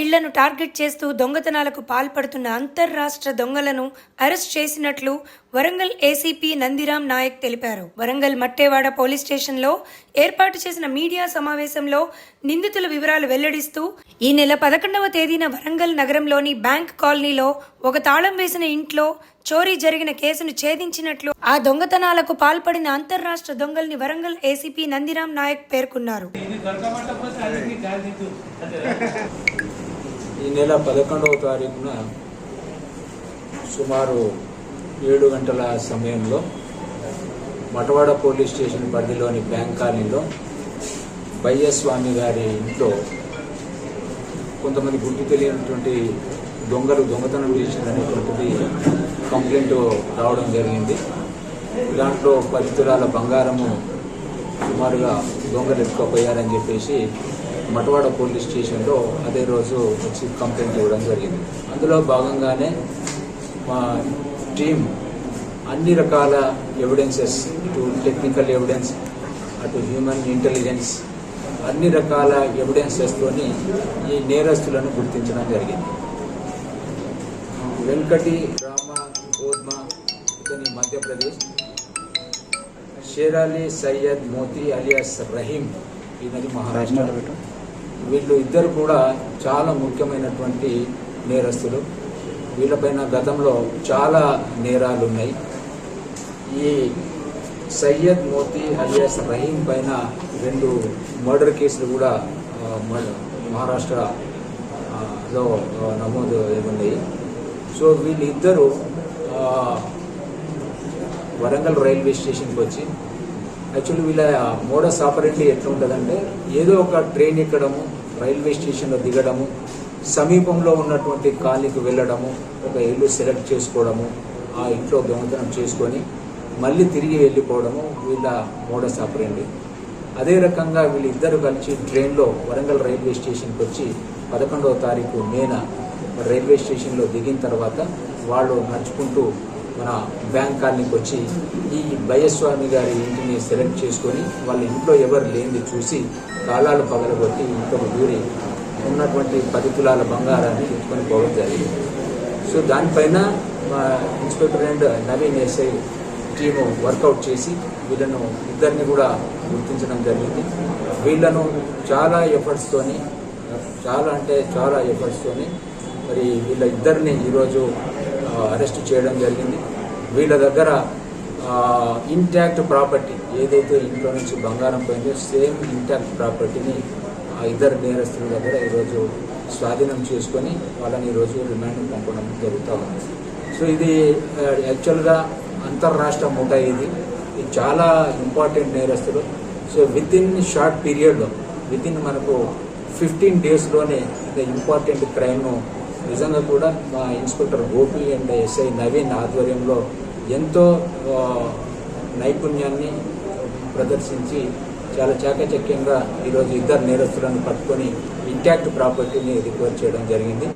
ఇళ్ళను టార్గెట్ చేస్తూ దొంగతనాలకు పాల్పడుతున్న అంతర్రాష్ట్ర దొంగలను అరెస్ట్ చేసినట్లు వరంగల్ ఏసీపీ నందిరాం నాయక్ తెలిపారు. వరంగల్ మట్టేవాడ పోలీస్ స్టేషన్లో ఏర్పాటు చేసిన మీడియా సమావేశంలో నిందితుల వివరాలు వెల్లడిస్తూ ఈ నెల పదకొండవ తేదీన వరంగల్ నగరంలోని బ్యాంక్ కాలనీలో ఒక తాళం వేసిన ఇంట్లో చోరీ జరిగిన కేసును ఛేదించినట్లు ఆ దొంగతనాలకు పాల్పడిన అంతర్రాష్ట్ర దొంగల్ని వరంగల్ ఏసీపీ నందిరాం నాయక్ పేర్కొన్నారు. ఈ నెల పదకొండవ తారీఖున సుమారు ఏడు గంటల సమయంలో మటవాడ పోలీస్ స్టేషన్ పరిధిలోని బ్యాంక్ కాలనీలో బయ్యస్వామి గారి ఇంట్లో కొంతమంది గుర్తు తెలియనటువంటి దొంగలు దొంగతనం చేసిందనేటువంటిది కంప్లైంట్ రావడం జరిగింది. దాంట్లో పది తులాల బంగారము సుమారుగా దొంగలు ఎత్తుకపోయారని చెప్పేసి మటవాడ పోలీస్ స్టేషన్లో అదే రోజు వచ్చి కంప్లైంట్ ఇవ్వడం జరిగింది. అందులో భాగంగానే మా టీం అన్ని రకాల ఎవిడెన్సెస్ ఇటు టెక్నికల్ ఎవిడెన్స్ అటు హ్యూమన్ ఇంటెలిజెన్స్ అన్ని రకాల ఎవిడెన్సెస్తోని ఈ నేరస్తులను గుర్తించడం జరిగింది. వెంకటి రామ గోద్మ ఇతని మధ్యప్రదేశ్ షేరాలి సయ్యద్ మోతీ అలియాస్ రహీం ఈయనది మహారాష్ట్ర. వీళ్ళు ఇద్దరు కూడా చాలా ముఖ్యమైనటువంటి నేరస్తులు. వీళ్ళపైన గతంలో చాలా నేరాలు ఉన్నాయి ఈ సయ్యద్ మోతీ అలియాస్ రహీం పైన రెండు మర్డర్ కేసులు కూడా మ- మహారాష్ట్ర లో నమోదు ఉన్నాయి సో వీళ్ళిద్దరూ వరంగల్ రైల్వే స్టేషన్కి వచ్చి యాక్చువల్లీ వీళ్ళ మోడస్ ఆపరెంట్లీ ఎట్లా ఉంటుందంటే ఏదో ఒక ట్రైన్ ఎక్కడము రైల్వే స్టేషన్లో దిగడము సమీపంలో ఉన్నటువంటి కాలనీకి వెళ్ళడము ఒక ఇల్లు సెలెక్ట్ చేసుకోవడము ఆ ఇంట్లో దొంగతనం చేసుకొని మళ్ళీ తిరిగి వెళ్ళిపోవడము వీళ్ళ మోడస్ ఆపరేండి అదే రకంగా వీళ్ళిద్దరు కలిసి ట్రైన్లో వరంగల్ రైల్వే స్టేషన్కి వచ్చి పదకొండవ తారీఖు మేన రైల్వే స్టేషన్లో దిగిన తర్వాత వాళ్ళు నడుచుకుంటూ మన బ్యాంక్ కాలనీకి వచ్చి ఈ భయస్వామి గారి ఇంటిని సెలెక్ట్ చేసుకొని వాళ్ళ ఇంట్లో ఎవరు లేనిది చూసి కాలాలు పగలగొట్టి ఇంట్లో దూరి ఉన్నటువంటి పది తులాల బంగారాన్ని ఎత్తుకొని పోవడం జరిగింది. సో దానిపైన మా inspector and Naveen SI team work out చేసి వీళ్ళను ఇద్దరిని కూడా గుర్తించడం జరిగింది. వీళ్ళను చాలా ఎఫర్ట్స్తోని చాలా అంటే చాలా ఎఫర్ట్స్తోని మరి వీళ్ళ ఇద్దరిని ఈరోజు అరెస్ట్ చేయడం జరిగింది. వీళ్ళ దగ్గర ఇంటాక్ట్ ప్రాపర్టీ ఏదైతే ఇంట్లో నుంచి బంగారం పోయిందో సేమ్ ఇంటాక్ట్ ప్రాపర్టీని ఆ ఇద్దరు నేరస్తుల దగ్గర ఈరోజు స్వాధీనం చేసుకొని వాళ్ళని ఈరోజు రిమాండ్ పంపడం జరుగుతూ ఉంది. సో ఇది యాక్చువల్గా అంతర్రాష్ట్ర ముఠా ఇది. ఇది చాలా ఇంపార్టెంట్ నేరస్తులు. సో విత్ ఇన్ షార్ట్ పీరియడ్లో విత్ ఇన్ మనకు ఫిఫ్టీన్ డేస్లోనే ఇంత ఇంపార్టెంట్ క్రైమ్ను నిజంగా కూడా మా inspector Gopi and SI Naveen ఆధ్వర్యంలో ఎంతో నైపుణ్యాన్ని ప్రదర్శించి చాలా చాకచక్యంగా ఈరోజు ఇద్దరు నేరస్తులను పట్టుకొని ఇంటాక్ట్ ప్రాపర్టీని రికవర్ చేయడం జరిగింది.